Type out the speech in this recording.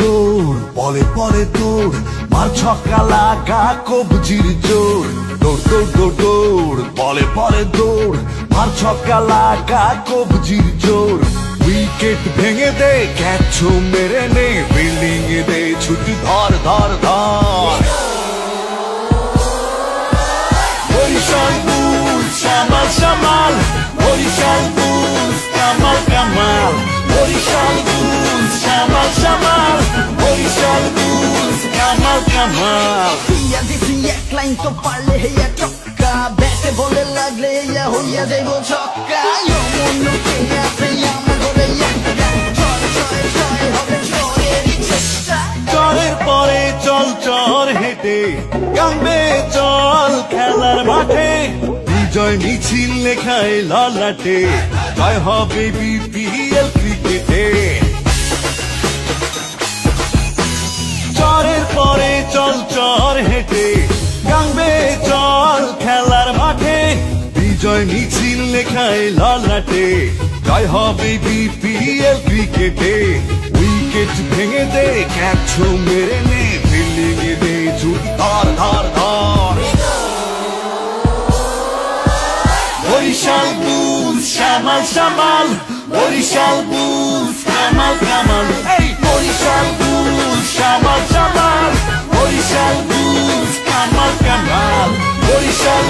দৌড় বলে পরে দৌড় মার ছক্কা লাগা কবজির জোর। দৌড় দৌড় দৌড় বলে পরে দৌড় মার ছক্কা লাগা কবজির জোর। উইকেট ভেঙে দে ক্যাচ দে ছুটি, ধর ধর ধর। দিছি এক লাইন তো পারলে হেয়া চক্কা। ব্যাটে বলে লাগলে হইয়া যাইব ছক্কা। গাঙ্গে চল খেলার মাঠে। বিজয় মিছিল লেখায় ললাটে। জয় হবে বিপিএল ক্রিকেটে। চরের পরে চল চর হেঁটে। গাঙ্গে চল খেলার মাঠে। বিজয় মিছিল লেখায় ললাটে। জয় হবে বিপিএল ক্রিকেটে। উইকেট ভেঙে দে ক্যাচ মেরে নে। Barishal Bulls Shyamal Shyamal. Barishal Bulls Kamal Kamal Barishal Bulls Shyamal Shyamal. Barishal Bulls Kamal Kamal Barishal